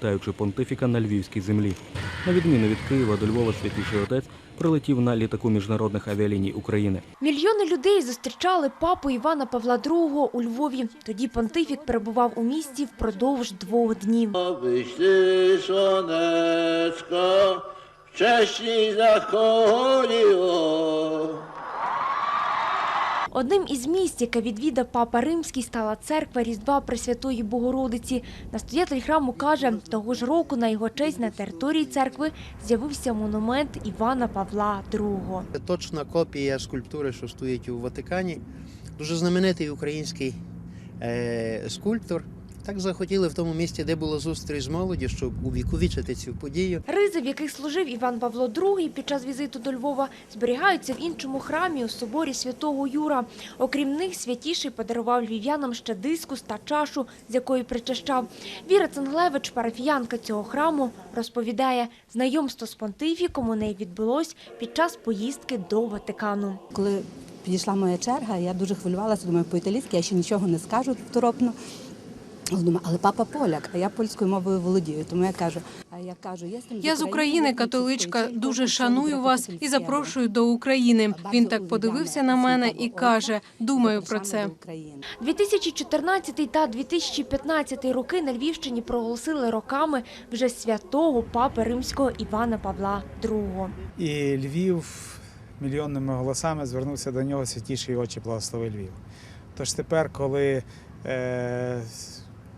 Таючи понтифіка на львівській землі. На відміну від Києва до Львова святіший отець прилетів на літаку міжнародних авіаліній України. Мільйони людей зустрічали папу Івана Павла II у Львові. Тоді понтифік перебував у місті впродовж двох днів. Wyśly słoneczko, wcześniej zachodziło. Одним із місць, яке відвідав папа Римський, стала церква Різдва Пресвятої Богородиці. Настоятель храму каже, того ж року на його честь на території церкви з'явився монумент Івана Павла II. Точна копія скульптури, що стоїть у Ватикані. Дуже знаменитий український е, скульптор. Так захотіли в тому місці, де була зустріч з молоді, щоб увіковічити цю подію. Ризи, в яких служив Іван Павло II під час візиту до Львова, зберігаються в іншому храмі у соборі святого Юра. Окрім них, святіший подарував львів'янам ще дискус та чашу, з якої причащав. Віра Ценглевич, парафіянка цього храму, розповідає, знайомство з понтифіком у неї відбулось під час поїздки до Ватикану. Коли підійшла моя черга, я дуже хвилювалася, думаю, по-італійськи я ще нічого не скажу второпно. Але думаю, але папа поляк, а я польською мовою володію. Тому я кажу, а я кажу, я Я з України, католичка, дуже шаную вас і запрошую до України. Він так подивився на мене і каже: думаю про це. 2014 та 2015 роки на Львівщині проголосили роками вже святого папи римського Івана Павла II. І Львів мільйонними голосами звернувся до нього святіший очі благослови Львів. Тож тепер, коли е,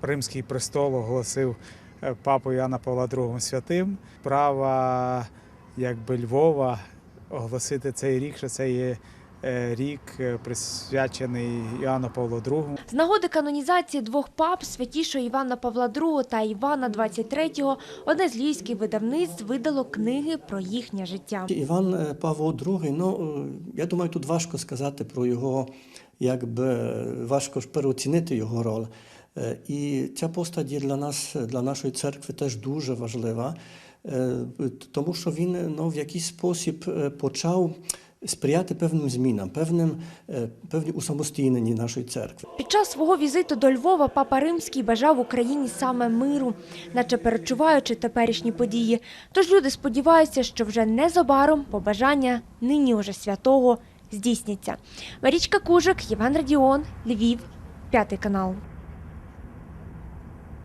Римський престол оголосив е, папу Іоанна Павла II святим, права якби Львова оголосити цей рік, що це є е, рік е, присвячений Іоанну Павлу II. З нагоди канонізації двох пап святішого Івана Павла II та Івана XXIII одне з львівських видавництв видало книги про їхнє життя. Іван Павло II, ну я думаю, тут важко сказати про його, якби важко ж переоцінити його роль. Е, І ця постать є для нас, для нашої церкви теж дуже важлива, е, тому що він ну, в якийсь спосіб е, почав сприяти певним змінам, певним, певній усамостійненні нашої церкви. Під час свого візиту до Львова папа Римський бажав Україні саме миру, наче перечуваючи теперішні події. Тож люди сподіваються, що вже незабаром побажання нині уже святого здійсняться. Марічка Кужик, Євген Радіон, Львів, п'ятий канал.